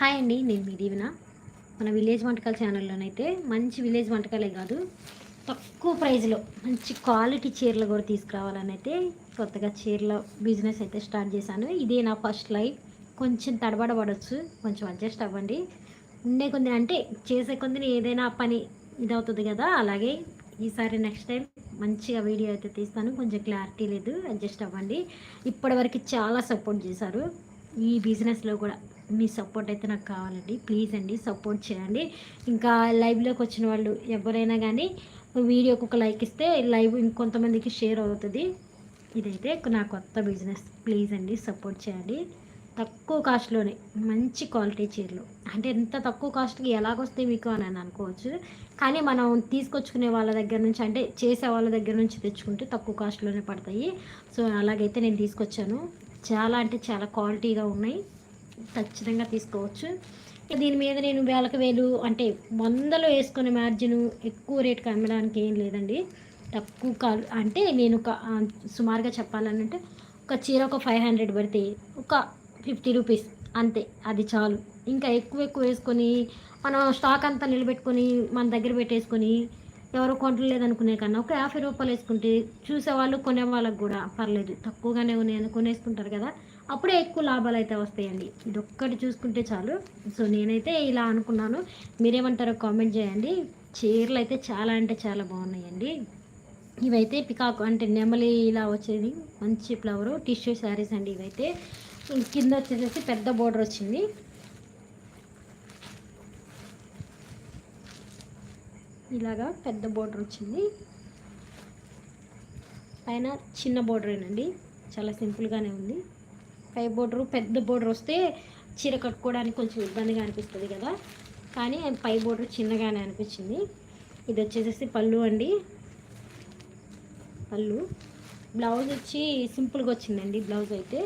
Hi అండి నేను మీ దీవెన. మన విలేజ్ వంటకాల ఛానల్లోనైతే మంచి విలేజ్ వంటకాలే కాదు తక్కువ ప్రైస్లో మంచి క్వాలిటీ చీరలు కూడా తీసుకురావాలని అయితే కొత్తగా చీరల బిజినెస్ అయితే స్టార్ట్ చేశాను. ఇదే నా ఫస్ట్ లైఫ్. కొంచెం తడబడబడవచ్చు కొంచెం అడ్జస్ట్ అవ్వండి. ఉండే కొన్ని అంటే చేసే కొన్ని ఏదైనా పని ఇదవుతుంది కదా అలాగే ఈసారి నెక్స్ట్ టైం మంచిగా వీడియో అయితే తీస్తాను. కొంచెం క్లారిటీ లేదు అడ్జస్ట్ అవ్వండి. ఇప్పటివరకు చాలా సపోర్ట్ చేశారు ఈ బిజినెస్లో కూడా. మీ సపోర్ట్ అయితే నాకు కావాలండి. ప్లీజ్ అండి సపోర్ట్ చేయండి. ఇంకా లైవ్లోకి వచ్చిన వాళ్ళు ఎవరైనా కానీ వీడియోకి ఒక లైక్ ఇస్తే లైవ్ ఇంకొంతమందికి షేర్ అవుతుంది. ఇదైతే నా కొత్త బిజినెస్. ప్లీజ్ అండి సపోర్ట్ చేయండి. తక్కువ కాస్ట్లోనే మంచి క్వాలిటీ చీరలు. అంటే ఎంత తక్కువ కాస్ట్కి ఎలాగొస్తే మీకు అని అనుకోవచ్చు. కానీ మనం తీసుకొచ్చుకునే వాళ్ళ దగ్గర నుంచి అంటే చేసే వాళ్ళ దగ్గర నుంచి తెచ్చుకుంటే తక్కువ కాస్ట్లోనే పడతాయి. సో అలాగైతే నేను తీసుకొచ్చాను. చాలా అంటే చాలా క్వాలిటీగా ఉన్నాయి. ఖచ్చితంగా తీసుకోవచ్చు. దీని మీద నేను వేలకు వేలు అంటే వందలు వేసుకునే మార్జిన్ ఎక్కువ రేటుకి అమ్మడానికి ఏం లేదండి. తక్కువ కాల్ అంటే నేను ఒక సుమారుగా చెప్పాలని అంటే ఒక చీర ఒక ఫైవ్ హండ్రెడ్ పడితే ఒక ఫిఫ్టీ రూపీస్ అంతే అది చాలు. ఇంకా ఎక్కువ ఎక్కువ వేసుకొని మనం స్టాక్ అంతా నిలబెట్టుకొని మన దగ్గర పెట్టేసుకొని ఎవరు కొంటలేదు అనుకునే కన్నా ఒక యాభై రూపాయలు వేసుకుంటే చూసేవాళ్ళు కొనేవాళ్ళకి కూడా పర్లేదు. తక్కువగానే ఉన్నాయని కొనేసుకుంటారు కదా. అప్పుడే ఎక్కువ లాభాలు అయితే వస్తాయండి. ఇది ఒక్కటి చూసుకుంటే చాలు. సో నేనైతే ఇలా అనుకున్నాను. మీరేమంటారో కామెంట్ చేయండి. చీరలు అయితే చాలా అంటే చాలా బాగున్నాయండి. ఇవైతే పికాక్ అంటే నెమలి ఇలా వచ్చేది. మంచి ఫ్లవరు టిష్యూ శారీస్ అండి ఇవైతే. కింద వచ్చేసేసి పెద్ద బోర్డర్ వచ్చింది. ఇలాగా పెద్ద బోర్డర్ వచ్చింది. పైన చిన్న బోర్డరేనండి. చాలా సింపుల్గానే ఉంది. పై బోర్డరు పెద్ద బోర్డర్ వస్తే చీర కట్టుకోవడానికి కొంచెం ఇబ్బందిగా అనిపిస్తుంది కదా. కానీ పై బోర్డర్ చిన్నగానే అనిపించింది. ఇది వచ్చేసేసి పళ్ళు అండి. పళ్ళు. బ్లౌజ్ వచ్చి సింపుల్గా వచ్చిందండి బ్లౌజ్ అయితే.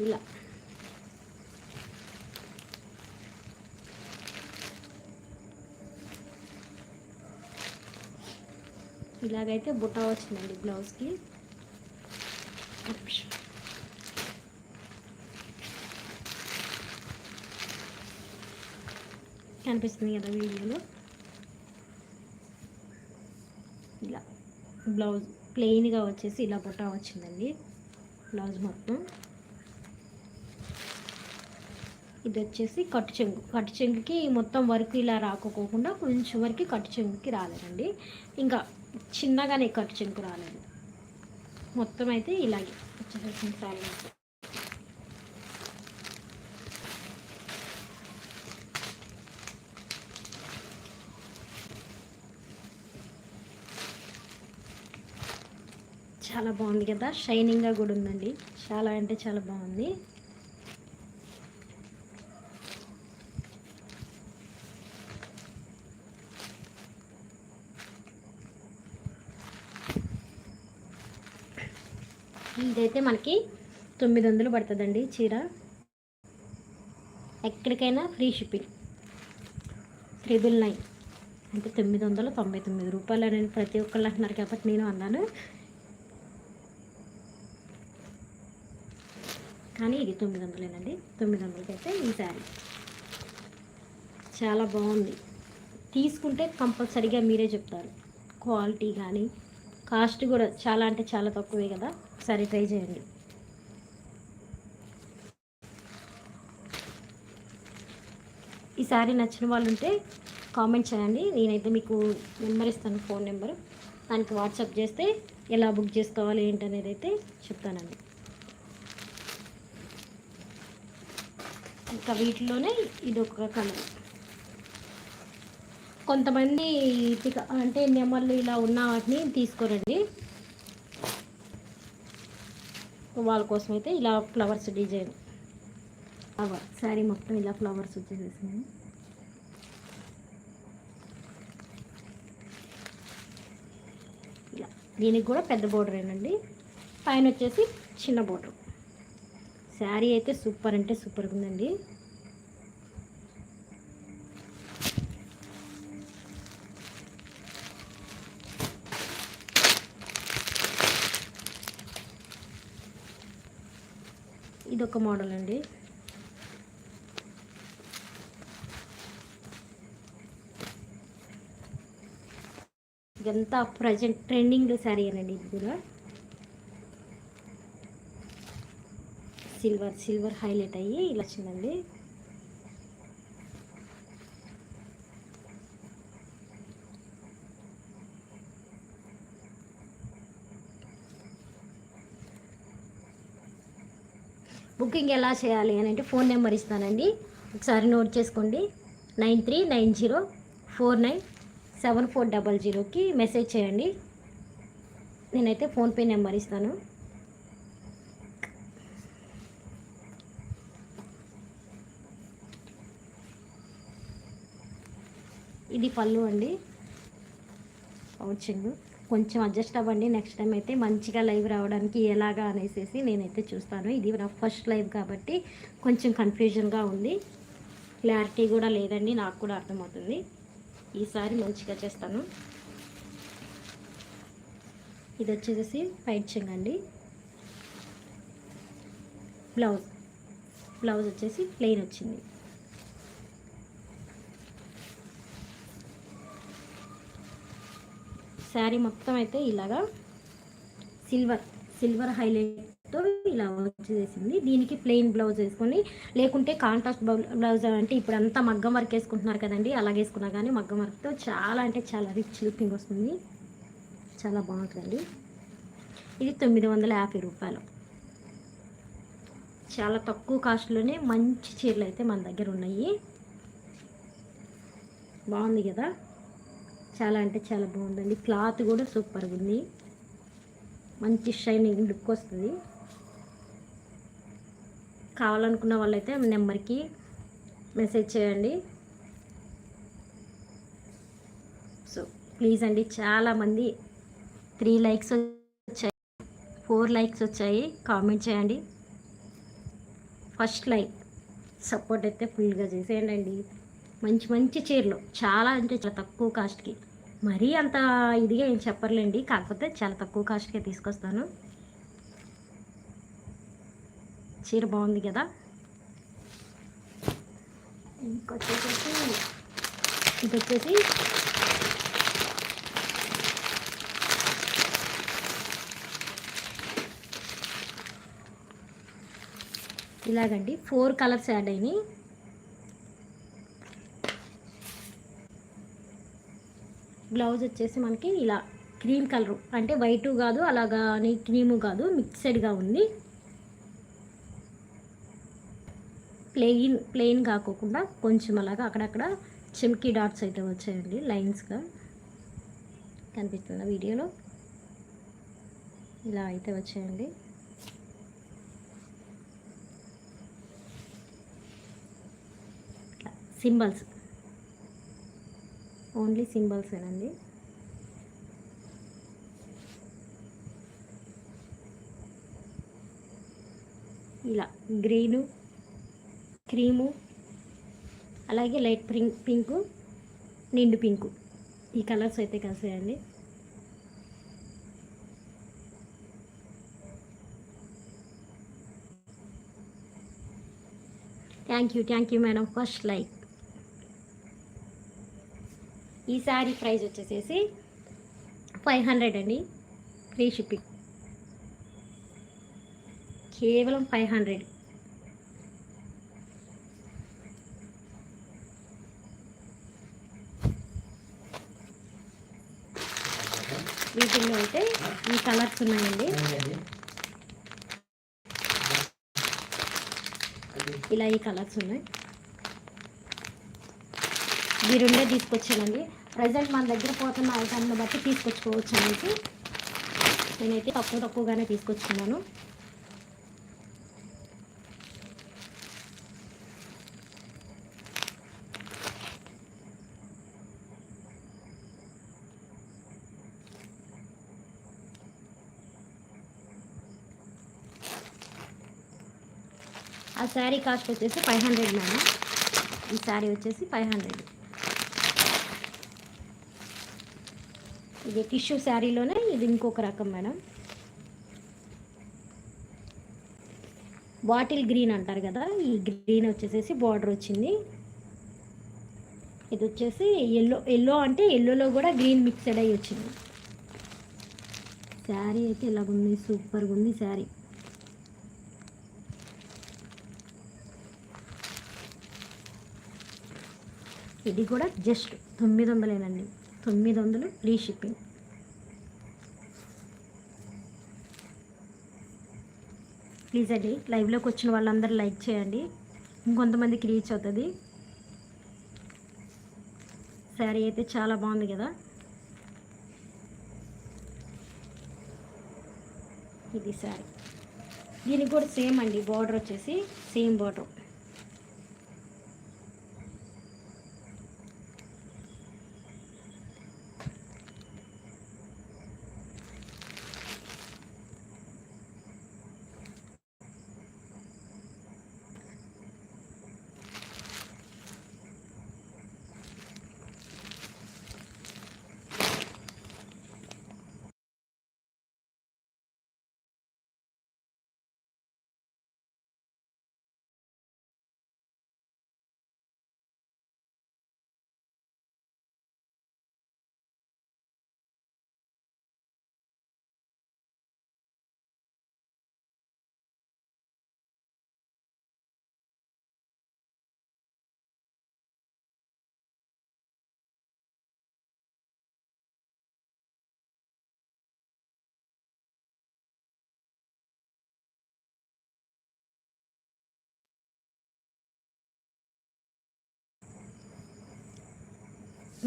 ఇలా. ఇలాగైతే బుట్ట వచ్చిందండి బ్లౌజ్కి. కనిపిస్తుంది కదా వీడియోలో? ఇలా బ్లౌజ్ ప్లెయిన్గా వచ్చేసి ఇలా బుట్ట వచ్చిందండి. బ్లౌజ్ మొత్తం. ఇది వచ్చేసి కట్టు చెంగు. కట్టు చెంగుకి మొత్తం వర్క్ ఇలా రాకపోకుండా కొంచెం వరకు కట్టు చెంగుకి రాలేదండి. ఇంకా చిన్నగానే ఖర్చు చెంగు రాలేదు. మొత్తం అయితే ఇలాగే వచ్చేసేసిన శారీ చాలా బాగుంది కదా షైనింగ్గా కూడా ఉందండి. చాలా అంటే చాలా బాగుంది. ఇదైతే మనకి తొమ్మిది వందలు పడుతుందండి చీర. ఎక్కడికైనా ఫ్రీ షిప్పింగ్. Triple nine. అంటే తొమ్మిది వందల తొంభై తొమ్మిది రూపాయలు అనేది ప్రతి ఒక్కళ్ళు అంటున్నారు కాబట్టి నేను అన్నాను. కానీ ఇది తొమ్మిది వందలేనండి తొమ్మిది వందలకి అయితే ఈ శారీ. చాలా బాగుంది. తీసుకుంటే కంపల్సరీగా మీరే చెప్తారు. క్వాలిటీ కానీ కాస్ట్ కూడా చాలా అంటే చాలా తక్కువే కదా. ఒకసారి ట్రై చేయండి. ఈ శారీ నచ్చిన వాళ్ళు ఉంటే కామెంట్ చేయండి. నేనైతే మీకు నెంబర్ ఇస్తాను ఫోన్ నెంబర్. దానికి వాట్సాప్ చేస్తే ఎలా బుక్ చేసుకోవాలి ఏంటనేది అయితే చెప్తానండి. ఇంకా వీటిలోనే ఇది ఒక కలర్ కొంతమంది అంటే నెమళ్ళు ఇలా ఉన్న వాటిని తీసుకోరండి. వాళ్ళ కోసం అయితే ఇలా ఫ్లవర్స్ డిజైన్. ఫ్లవర్ శారీ మొత్తం ఇలా ఫ్లవర్స్ వచ్చేసేసినాయి ఇలా దీనికి కూడా పెద్ద బోర్డర్ ఏనండి. పైన వచ్చేసి చిన్న బోర్డర్ శారీ అయితే సూపర్ అంటే సూపర్గా ఉందండి. ఒక మోడల్ అండి. ఇదంతా ప్రజెంట్ ట్రెండింగ్ శారీ అండి ఇందులో. కూడా సిల్వర్ సిల్వర్ హైలైట్ అయ్యి ఇలా వచ్చిందండి బుకింగ్ ఎలా చేయాలి అని అంటే ఫోన్ నెంబర్ ఇస్తానండి. ఒకసారి నోట్ చేసుకోండి. Nine three nine zero four nine seven four double జీరోకి మెసేజ్ చేయండి. నేనైతే ఫోన్పే నెంబర్ ఇస్తాను. ఇది పళ్ళు అండి. పౌచింగ్. కొంచెం అడ్జస్ట్ అవ్వండి. నెక్స్ట్ టైం అయితే మంచిగా లైవ్ రావడానికి ఎలాగా అనేసి నేనైతే చూస్తాను. ఇది నా ఫస్ట్ లైవ్ కాబట్టి కొంచెం కన్ఫ్యూజన్గా ఉంది. క్లారిటీ కూడా లేదండి. నాకు కూడా అర్థమవుతుంది. ఈసారి మంచిగా చేస్తాను. ఇది వచ్చేసి పైట్ చెంగ్ అండి. బ్లౌజ్ బ్లౌజ్ వచ్చేసి ప్లెయిన్ వచ్చింది. శారీ మొత్తం అయితే ఇలాగా సిల్వర్ సిల్వర్ హైలైట్తో ఇలా వచ్చేసింది. దీనికి ప్లెయిన్ బ్లౌజ్ వేసుకొని లేకుంటే కాంట్రాస్ట్ బ్లౌజ్ అంటే ఇప్పుడు అంతా మగ్గం వర్క్ వేసుకుంటున్నారు కదండి అలాగే వేసుకున్నా కానీ మగ్గం వర్క్తో చాలా అంటే చాలా రిచ్ లుకింగ్ వస్తుంది. చాలా బాగుంటుందండి. ఇది తొమ్మిది వందల యాభై రూపాయలు. చాలా తక్కువ కాస్ట్లోనే మంచి చీరలు అయితే మన దగ్గర ఉన్నాయి. బాగుంది కదా? చాలా అంటే చాలా బాగుందండి. క్లాత్ కూడా సూపర్గా ఉంది. మంచి షైనింగ్ లుక్ వస్తుంది. కావాలనుకున్న వాళ్ళైతే నెంబర్కి మెసేజ్ చేయండి. సో ప్లీజ్ అండి చాలామంది త్రీ లైక్స్ వచ్చాయి ఫోర్ లైక్స్ వచ్చాయి. కామెంట్ చేయండి. ఫస్ట్ లైక్ సపోర్ట్ అయితే ఫుల్గా చేసేయండి. మంచి మంచి చీరలు. చాలా అంటే చాలా తక్కువ కాస్ట్కి. మరీ అంత ఇదిగా ఏం చెప్పర్లేండి. కాకపోతే చాలా తక్కువ కాస్ట్కే తీసుకొస్తాను. చీర బాగుంది కదా. ఇంకొచ్చేసి ఇది వచ్చేసి ఇలాగండి. ఫోర్ కలర్స్ యాడ్ అయినాయి. బ్లౌజ్ వచ్చేసి మనకి ఇలా క్రీమ్ కలర్ అంటే వైటు కాదు అలాగా అని క్రీము కాదు మిక్సెడ్గా ఉంది. ప్లెయిన్ ప్లెయిన్ కాకోకుండా కొంచెం అలాగా అక్కడక్కడ చిమ్కీ డాట్స్ అయితే వచ్చాయండి లైన్స్గా కనిపిస్తున్న వీడియోలో. ఇలా అయితే వచ్చాయండి. సింబల్స్. ఓన్లీ సింబల్సేనండి ఇలా గ్రీను క్రీము అలాగే లైట్ పింక్ పింకు నిండు పింకు. ఈ కలర్స్ అయితే కలిసాయండి. Thank you thank you madam. First like. ఈ శారీ ప్రైస్ వచ్చేసేసి ఫైవ్ హండ్రెడ్ అండి. Free shipping. కేవలం ఫైవ్ హండ్రెడ్. వీటిల్లో అయితే ఈ కలర్స్ ఉన్నాయండి. ఇలా ఈ కలర్స్ ఉన్నాయి. ఈ రెండే తీసుకొచ్చానండి. ప్రజెంట్ మన దగ్గర పోతున్న ఐటమ్ని బట్టి తీసుకొచ్చుకోవచ్చు అనేసి నేనైతే తక్కువ తక్కువగానే తీసుకొచ్చుకున్నాను. ఆ శారీ కాస్ట్ వచ్చేసి ఫైవ్ హండ్రెడ్ మేడం. ఈ శారీ వచ్చేసి ఫైవ్ హండ్రెడ్. ఇది టిష్యూ శారీలోనే ఇది ఇంకొక రకం మేడం. బాటిల్ గ్రీన్ అంటారు కదా ఈ గ్రీన్ వచ్చేసేసి బార్డర్ వచ్చింది. ఇది వచ్చేసి ఎల్లో ఎల్లో అంటే ఎల్లోలో కూడా గ్రీన్ మిక్సెడ్ అయ్యి వచ్చింది. శారీ అయితే ఇలాగుంది సూపర్గా ఉంది శారీ. ఇది కూడా జస్ట్ తొమ్మిది వందలేనండి. తొమ్మిది వందలు ఫ్రీ షిప్పింగ్. ప్లీజ్ అండి లైవ్లోకి వచ్చిన వాళ్ళందరూ లైక్ చేయండి. ఇంకొంతమందికి రీచ్ అవుతుంది. శారీ అయితే చాలా బాగుంది కదా. ఇది శారీ. దీనికి కూడా సేమ్ అండి బార్డర్ వచ్చేసి సేమ్ బార్డర్.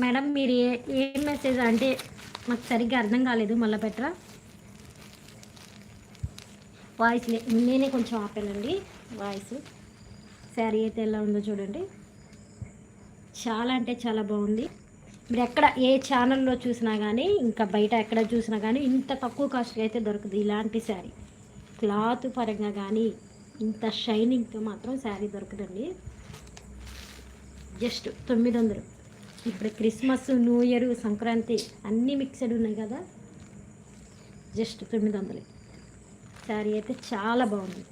మేడం మీరు ఏ ఏ మెసేజ్ అంటే మాకు సరిగ్గా అర్థం కాలేదు మళ్ళీ పెట్టరా? వాయిస్ నేనే కొంచెం ఆపానండి. వాయిస్ శారీ అయితే ఎలా ఉందో చూడండి. చాలా అంటే చాలా బాగుంది. మీరు ఎక్కడ ఏ ఛానల్లో చూసినా కానీ ఇంకా బయట ఎక్కడ చూసినా కానీ ఇంత తక్కువ కాస్ట్కి అయితే దొరకదు ఇలాంటి శారీ క్లాత్ పరంగా కానీ ఇంత షైనింగ్తో మాత్రం శారీ దొరకదండి. జస్ట్ తొమ్మిది వందలు. ఇప్పుడు క్రిస్మస్ న్యూ ఇయర్ సంక్రాంతి అన్నీ మిక్సడ్ ఉన్నాయి కదా? జస్ట్ తొమ్మిది వందలు. శారీ అయితే చాలా బాగుంది.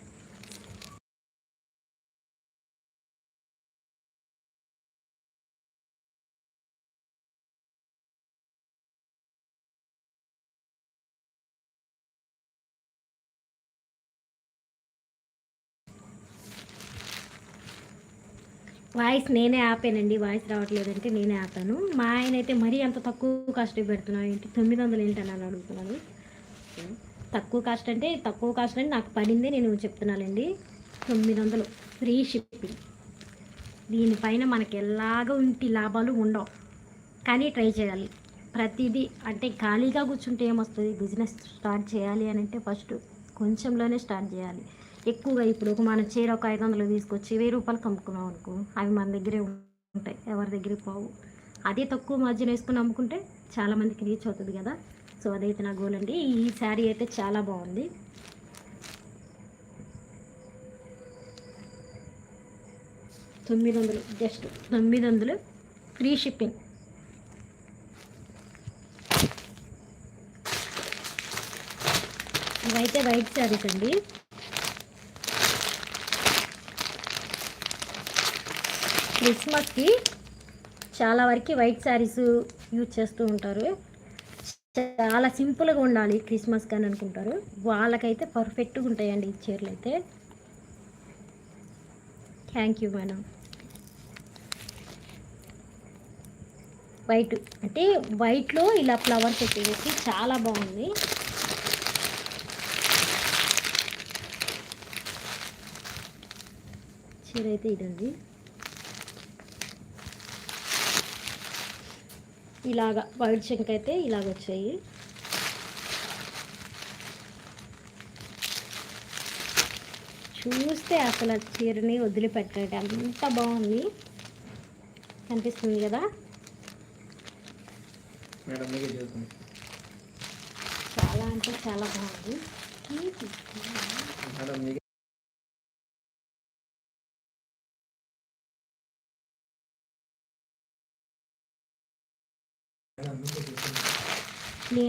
వాయిస్ నేనే ఆపానండి వాయిస్ రావట్లేదంటే నేనే ఆపాను. మా ఆయన అయితే మరీ అంత తక్కువ కాస్ట్ పెడుతున్నాను ఏంటి? తొమ్మిది వందలు ఏంటని అని అడుగుతున్నాను తక్కువ కాస్ట్ అంటే తక్కువ కాస్ట్ అంటే నాకు పడిందే నేను చెప్తున్నానండి. తొమ్మిది వందలు ఫ్రీ షిప్పింగ్. దీనిపైన మనకి ఎలాగ ఇంటి లాభాలు ఉండవు. కానీ ట్రై చేయాలి. ప్రతిదీ అంటే ఖాళీగా కూర్చుంటే ఏమొస్తుంది? బిజినెస్ స్టార్ట్ చేయాలి అని అంటే ఫస్ట్ కొంచెంలోనే స్టార్ట్ చేయాలి. ఎక్కువగా ఇప్పుడు ఒక మన చీర ఒక ఐదు వందలు తీసుకొచ్చి వెయ్యి రూపాయలు అమ్ముకున్నాం అనుకో అవి మన దగ్గరే ఉంటాయి ఎవరి దగ్గర పోవు. అదే తక్కువ మార్జిన్ వేసుకుని అమ్ముకుంటే చాలామందికి రీచ్ అవుతుంది కదా. సో అదైతే నా గోల్ అండి. ఈ శారీ అయితే చాలా బాగుంది. తొమ్మిది వందలు జస్ట్ తొమ్మిది వందలు ఫ్రీ షిప్పింగ్ ఇవైతే వైట్ శారీస్ అండి. క్రిస్మస్కి చాలా వరకు వైట్ శారీస్ యూజ్ చేస్తూ ఉంటారు. చాలా సింపుల్గా ఉండాలి క్రిస్మస్ కానీ అనుకుంటారు. వాళ్ళకైతే పర్ఫెక్ట్గా ఉంటాయండి ఈ చీరలు అయితే. Thank you madam. వైట్ అంటే వైట్లో ఇలా ఫ్లవర్స్ వచ్చేసి చాలా బాగుంది. చీర అయితే ఇదండి. ఇలాగా వైట్ చెంక్ అయితే ఇలాగ వచ్చాయి చూస్తే అసలు చీరని వదిలిపెట్టండి అంత బాగుంది. కనిపిస్తుంది కదా? చాలా అంటే చాలా బాగుంది.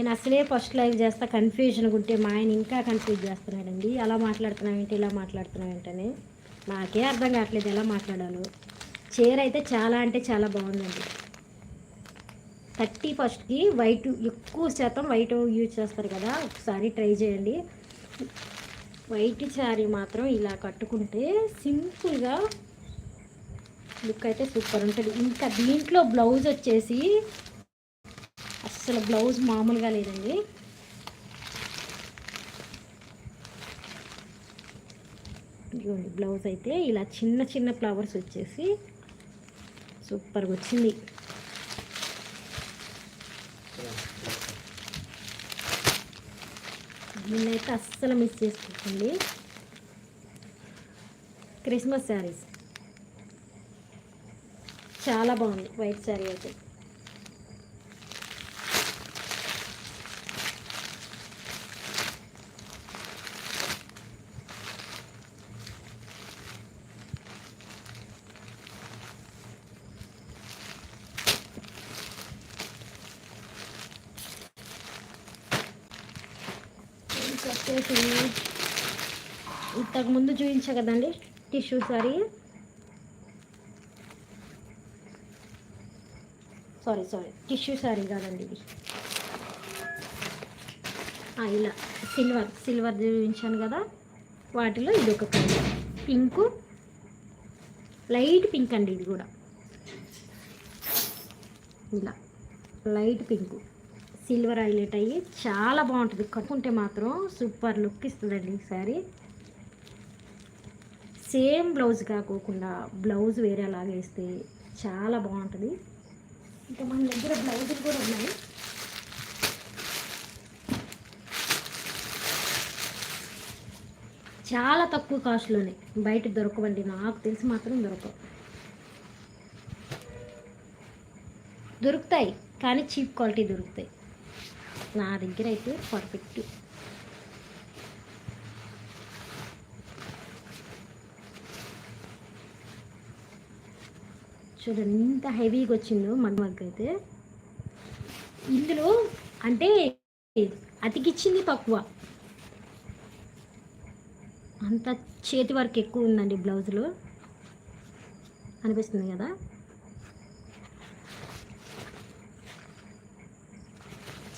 నేను అసలే ఫస్ట్ లైవ్ చేస్తా కన్ఫ్యూజన్ ఉంటే మా ఆయన ఇంకా కన్ఫ్యూజ్ చేస్తున్నాడండి. అలా మాట్లాడుతున్నాం ఏంటి ఇలా మాట్లాడుతున్నావు ఏంటని. నాకే అర్థం కావట్లేదు ఎలా మాట్లాడాలో. చీర అయితే చాలా అంటే చాలా బాగుందండి. థర్టీ ఫస్ట్కి వైట్ ఎక్కువ శాతం వైట్ యూజ్ చేస్తారు కదా ఒకసారి ట్రై చేయండి. వైట్ శారీ మాత్రం ఇలా కట్టుకుంటే సింపుల్గా లుక్ అయితే సూపర్ ఉంటుంది. ఇంకా దీంట్లో బ్లౌజ్ వచ్చేసి అసలు బ్లౌజ్ మామూలుగా లేదండి. ఇదిగోండి బ్లౌజ్ అయితే ఇలా చిన్న చిన్న ఫ్లవర్స్ వచ్చేసి సూపర్గా వచ్చింది. దీన్నైతే అస్సలు మిస్ చేసుకోకండి. క్రిస్మస్ శారీస్. చాలా బాగుంది వైట్ శారీ అయితే వచ్చేసి ఇంతకు ముందు చూపించా కదండి? టిష్యూ సారీ. సారీ సారీ. టిష్యూ సారీ కాదండి ఇది. ఇలా. సిల్వర్ సిల్వర్ చూపించాను కదా. వాటిలో ఇది ఒక కలర్. పింక్. లైట్ పింక్ అండి ఇది కూడా. ఇలా. Light pink. సిల్వర్ హైలైట్ అయ్యి చాలా బాగుంటుంది. కట్టుకుంటే మాత్రం సూపర్ లుక్ ఇస్తుందండి ఈ సారీ. సేమ్ బ్లౌజ్ కాకోకుండా బ్లౌజ్ వేరే అలాగే వేస్తే చాలా బాగుంటుంది. ఇంకా మన దగ్గర బ్లౌజులు కూడా ఉన్నాయి. చాలా తక్కువ కాస్ట్లోనే బయట దొరకవండి నాకు తెలిసి మాత్రం దొరకవు. దొరుకుతాయి కానీ చీప్ క్వాలిటీ దొరుకుతాయి. నా దగ్గర అయితే పర్ఫెక్ట్ చూడండి ఇంత హెవీగా వచ్చిందో మగ్మగ్ అయితే ఇందులో అంటే అతికిచ్చింది తక్కువ అంత చేతి వరకు ఎక్కువ ఉందండి బ్లౌజ్లో. అనిపిస్తుంది కదా?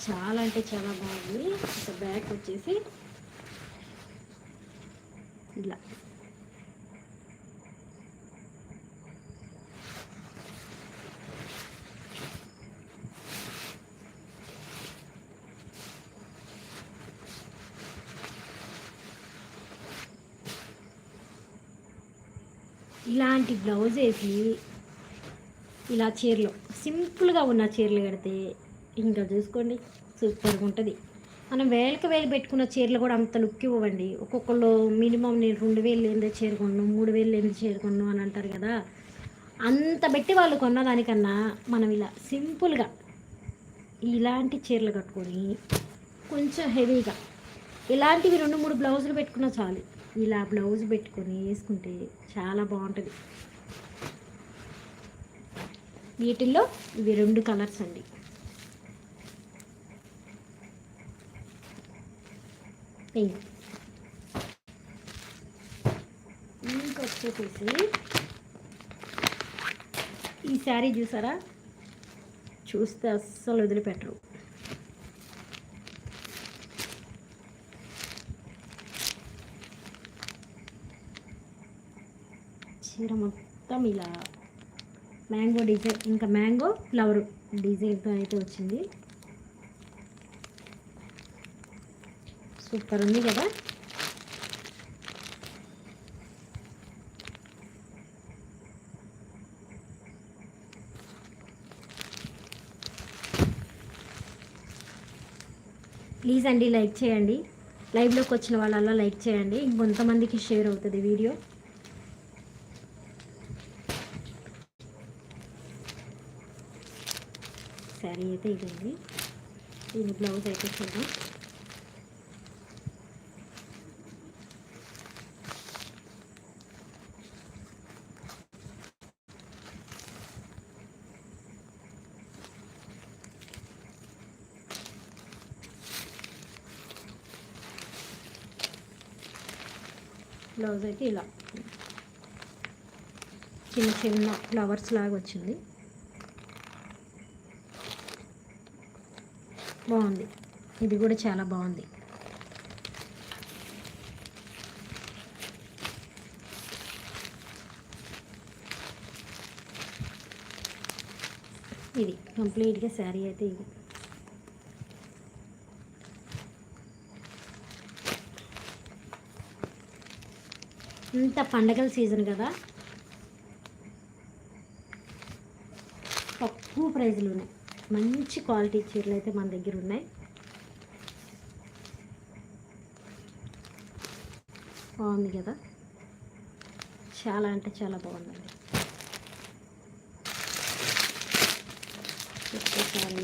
చాలా అంటే చాలా బాగుంది. ఒక బ్యాగ్ వచ్చేసి ఇలా. ఇలాంటి బ్లౌజ్ వేసి ఇలా చీరలు సింపుల్గా ఉన్న చీరలు కడితే ఇంకా చూసుకోండి సూపర్గా ఉంటుంది. మనం వేలకు వేలు పెట్టుకున్న చీరలు కూడా అంత లుక్ ఇవ్వండి ఒక్కొక్కళ్ళు మినిమం నేను రెండు వేలు ఏందో చీర మూడు వేలు లేనిదే చీర అని అంటారు కదా. అంత పెట్టి వాళ్ళు కొన్న దానికన్నా మనం ఇలా సింపుల్గా ఇలాంటి చీరలు కట్టుకొని కొంచెం హెవీగా ఇలాంటివి రెండు మూడు బ్లౌజులు పెట్టుకున్నా చాలు. ఇలా బ్లౌజ్ పెట్టుకొని వేసుకుంటే చాలా బాగుంటుంది. వీటిల్లో ఇవి రెండు కలర్స్ అండి. ఇంకొచ్చేసేసి ఈ శారీ చూసారా? చూస్తే అస్సలు వదిలిపెట్టరు. చీర మొత్తం ఇలా మ్యాంగో డిజైన్ ఇంకా మ్యాంగో ఫ్లవర్ డిజైన్తో అయితే వచ్చింది. సూపర్ ఉంది కదా? ప్లీజ్ అండి లైక్ చేయండి. లైవ్లోకి వచ్చిన వాళ్ళల్లో లైక్ చేయండి. ఇంకొంతమందికి షేర్ అవుతుంది వీడియో. కర్రీ అయితే ఇది దీని బ్లౌజ్ అయితే చూద్దాం. బ్లౌజ్ అయితే ఇలా. చిన్న చిన్న ఫ్లవర్స్ లాగా వచ్చింది. బాగుంది. ఇది కూడా చాలా బాగుంది. ఇది కంప్లీట్గా శారీ అయితే ఇది. ఇంత పండగల సీజన్ కదా. తక్కువ ప్రైజ్లు ఉన్నాయి మంచి క్వాలిటీ చీరలు అయితే మన దగ్గర ఉన్నాయి. బాగుంది కదా? చాలా అంటే చాలా బాగుందండి. ఒక్కసారి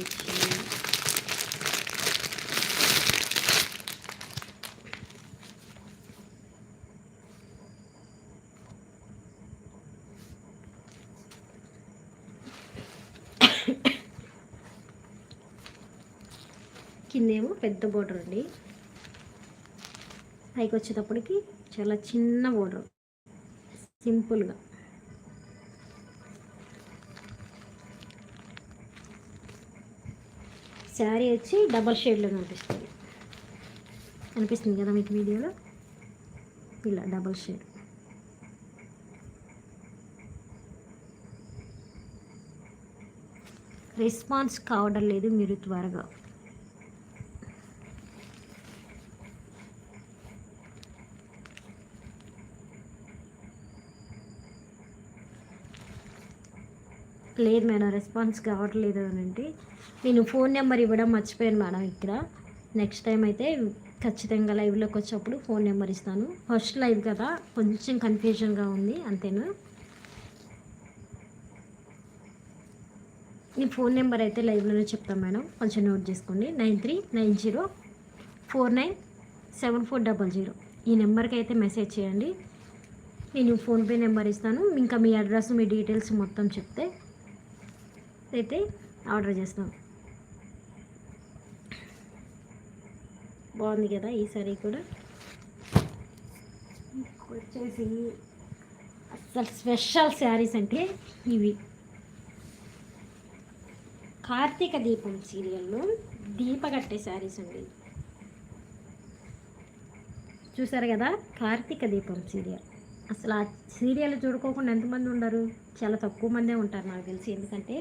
కిందేమో పెద్ద బోర్డర్ అండి. పైకి వచ్చేటప్పటికి చాలా చిన్న బోర్డర్. సింపుల్గా. శారీ వచ్చి డబల్ షేడ్లో కనిపిస్తుంది. అనిపిస్తుంది కదా మీకు వీడియోలో? ఇలా డబల్ షేడ్. రెస్పాన్స్ కావడం లేదు మీరు త్వరగా. లేదు మేడం రెస్పాన్స్ కావట్లేదు అని అంటే నేను ఫోన్ నెంబర్ ఇవ్వడం మర్చిపోయాను మేడం ఇక్కడ. నెక్స్ట్ టైం అయితే ఖచ్చితంగా లైవ్లోకి వచ్చినప్పుడు ఫోన్ నెంబర్ ఇస్తాను. ఫస్ట్ లైవ్ కదా కొంచెం కన్ఫ్యూజన్గా ఉంది అంతేనా? నీ ఫోన్ నెంబర్ అయితే లైవ్లోనే చెప్తాను మేడం. కొంచెం నోట్ చేసుకోండి. Nine three nine zero four nine seven four double zero. ఈ నెంబర్కి అయితే మెసేజ్ చేయండి. నేను ఫోన్పే నెంబర్ ఇస్తాను. ఇంకా మీ అడ్రస్ మీ డీటెయిల్స్ మొత్తం చెప్తే అయితే ఆర్డర్ చేస్తాం బాగుంది కదా ఈ సారీ కూడా? వచ్చేసి అసలు స్పెషల్ శారీస్ అంటే ఇవి. కార్తీక దీపం సీరియల్లో దీపగట్టే శారీస్ అండి. చూసారు కదా? కార్తీక దీపం సీరియల్. అసలు ఆ సీరియల్ చూడుకోకుండా ఎంతమంది ఉండరు? చాలా తక్కువ మందే ఉంటారు నాకు తెలిసి. ఎందుకంటే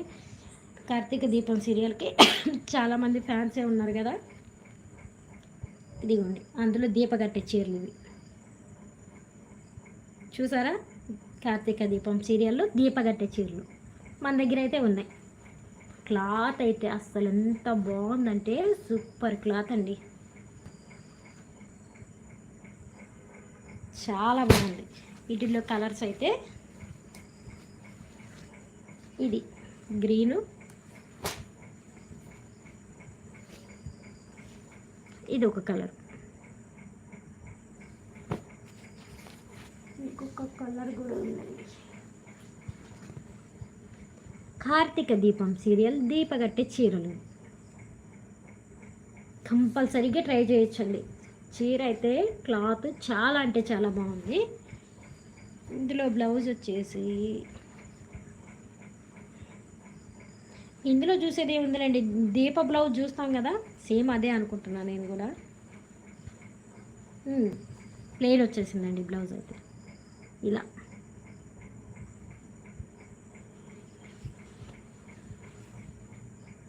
కార్తీక దీపం సీరియల్కి చాలామంది ఫ్యాన్సే ఉన్నారు కదా. ఇదిగోండి అందులో దీపగట్టే చీరలు ఇవి. చూసారా? కార్తీక దీపం సీరియల్లో దీపగట్టే చీరలు మన దగ్గర అయితే ఉన్నాయి. క్లాత్ అయితే అస్సలు ఎంత బాగుందంటే సూపర్ క్లాత్ అండి. చాలా బాగుంది. వీటిల్లో కలర్స్ అయితే ఇది గ్రీను ఇది ఒక కలర్. ఇంకొక కలర్ కూడా ఉందండి. కార్తీక దీపం సీరియల్ దీపగట్టే చీరలు. కంపల్సరీగా ట్రై చేయొచ్చండి. చీర అయితే క్లాత్ చాలా అంటే చాలా బాగుంది. ఇందులో బ్లౌజ్ వచ్చేసి ఇందులో చూసేది ఏముందండి దీప బ్లౌజ్ చూస్తాం కదా? సేమ్ అదే అనుకుంటున్నాను నేను కూడా. ప్లేన్ వచ్చేసిందండి బ్లౌజ్ అయితే. ఇలా.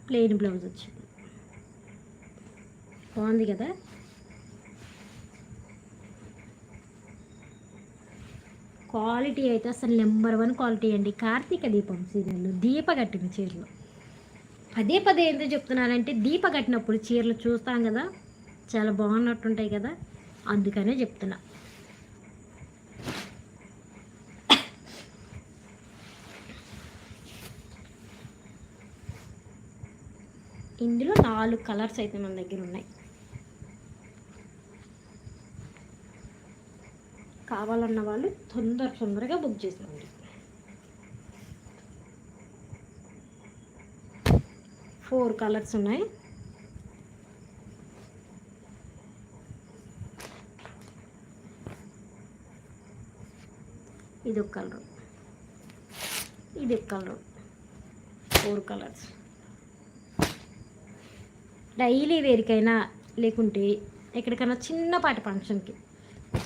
ప్లెయిన్ బ్లౌజ్ వచ్చింది. బాగుంది కదా? క్వాలిటీ అయితే అసలు నెంబర్ వన్ క్వాలిటీ అండి. కార్తీక దీపం సీరియల్ దీప చీరలు. పదే పదే ఎందుకు చెప్తున్నానంటే దీప కట్టినప్పుడు చీరలు చూస్తాం కదా చాలా బాగున్నట్టుంటాయి కదా అందుకనే చెప్తున్నా. ఇందులో నాలుగు కలర్స్ అయితే మన దగ్గర ఉన్నాయి. కావాలన్న వాళ్ళు తొందర తొందరగా బుక్ చేసుకోండి. ఫోర్ కలర్స్ ఉన్నాయి. ఇది ఒక కలరు. ఇది ఒక కలరు. Four colours. డైలీ వేరికైనా లేకుంటే ఎక్కడికైనా చిన్నపాటి ఫంక్షన్కి.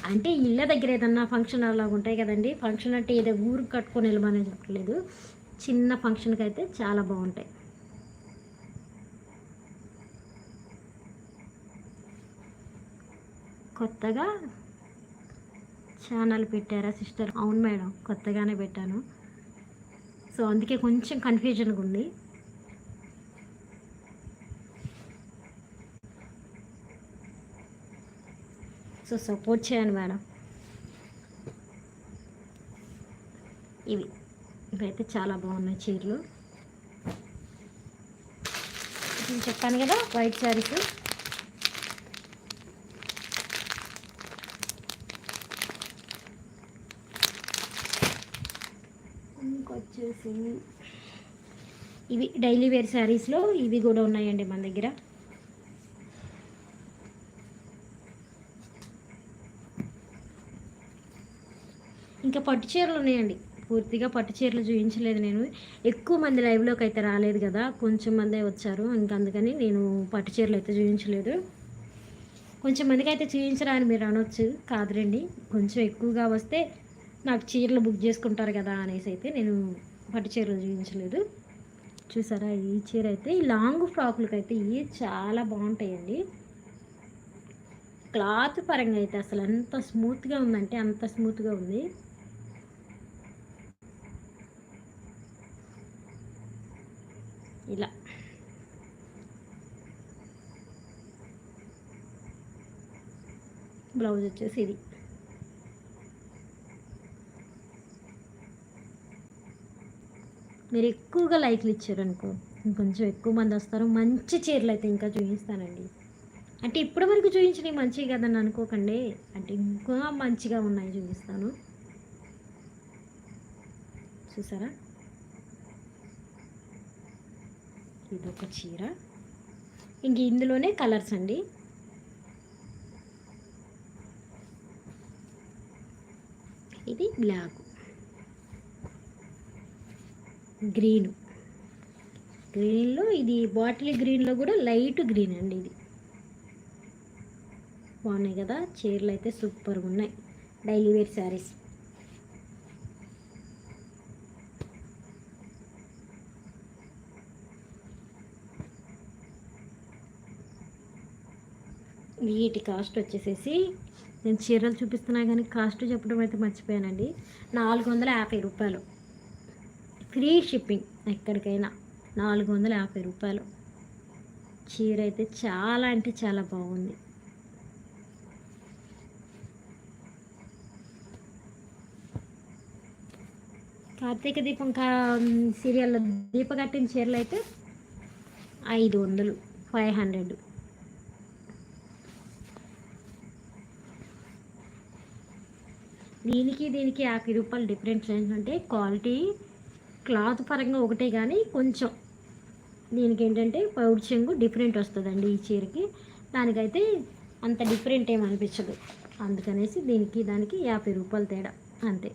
అంటే ఇళ్ళ దగ్గర ఏదన్నా ఫంక్షన్ అలా ఉంటాయి కదండి ఫంక్షన్ అంటే ఏదో ఊరు కట్టుకొని వెళ్ళమని చెప్పట్లేదు. చిన్న ఫంక్షన్కి అయితే చాలా బాగుంటాయి. కొత్తగా ఛానల్ పెట్టారా సిస్టర్? అవును మేడం కొత్తగానే పెట్టాను. సో అందుకే కొంచెం కన్ఫ్యూజన్గా ఉంది. సో సపోర్ట్ చేయండి మేడం. ఇవి. ఇవైతే చాలా బాగున్నాయి చీరలు. నేను చెప్పాను కదా వైట్ శారీస్ ఇంకొచ్చేసి ఇవి డైలీ వేర్ శారీస్లో ఇవి కూడా ఉన్నాయండి మన దగ్గర. ఇంకా పట్టు చీరలు ఉన్నాయండి. పూర్తిగా పట్టు చీరలు చూపించలేదు నేను. ఎక్కువ మంది లైవ్లోకి అయితే రాలేదు కదా కొంచెం మందే వచ్చారు. ఇంకా అందుకని నేను పట్టు చీరలు అయితే చూపించలేదు. కొంచెం మందికి అయితే చూపించరా అని మీరు అనొచ్చు. కాదురండి కొంచెం ఎక్కువగా వస్తే నాకు చీరలు బుక్ చేసుకుంటారు కదా అనేసి అయితే నేను పట్టు చీరలు చూపించలేదు. చూసారా? ఈ చీర అయితే ఈ లాంగ్ ఫ్రాకులకి అయితే ఇవి చాలా బాగుంటాయండి. క్లాత్ పరంగా అయితే అసలు ఎంత స్మూత్గా ఉందంటే అంత స్మూత్గా ఉంది. ఇలా. బ్లౌజ్ వచ్చేసి ఇది. మీరు ఎక్కువగా లైక్లు ఇచ్చారనుకో ఇంకొంచెం ఎక్కువ మంది వస్తారు. మంచి చీరలు అయితే ఇంకా చూపిస్తానండి అంటే ఇప్పటి వరకు చూపించినవి మంచివి కదని అనుకోకండి. అంటే ఇంకా మంచిగా ఉన్నాయి చూపిస్తాను. చూసారా? ఇది ఒక చీర. ఇంక ఇందులోనే కలర్స్ అండి. ఇది బ్లాక్. గ్రీన్. గ్రీన్లో ఇది బాటిల్ గ్రీన్లో కూడా లైట్ గ్రీన్ అండి ఇది. బాగున్నాయి కదా? చీరలు అయితే సూపర్గా ఉన్నాయి. Daily wear saris. వీటి కాస్ట్ వచ్చేసేసి నేను చీరలు చూపిస్తున్నా కానీ కాస్ట్ చెప్పడం అయితే మర్చిపోయానండి. నాలుగు వందల యాభై రూపాయలు. ఫ్రీ షిప్పింగ్ ఎక్కడికైనా. నాలుగు వందల యాభై రూపాయలు. చీర అయితే చాలా అంటే చాలా బాగుంది. కార్తీక దీపం కా సీరియల్లో దీప కట్టిన చీరలు అయితే ఐదు వందలు ఫైవ్ హండ్రెడ్. దీనికి దీనికి యాభై రూపాయలు డిఫరెన్స్ ఏంటంటే క్వాలిటీ క్లాత్ పరంగా ఒకటే కానీ కొంచెం. దీనికి ఏంటంటే పౌడ్చెంగు డిఫరెంట్ వస్తుందండి ఈ చీరకి. దానికైతే అంత డిఫరెంట్ ఏం అనిపించదు. అందుకనేసి దీనికి దానికి యాభై రూపాయలు తేడా. అంతే.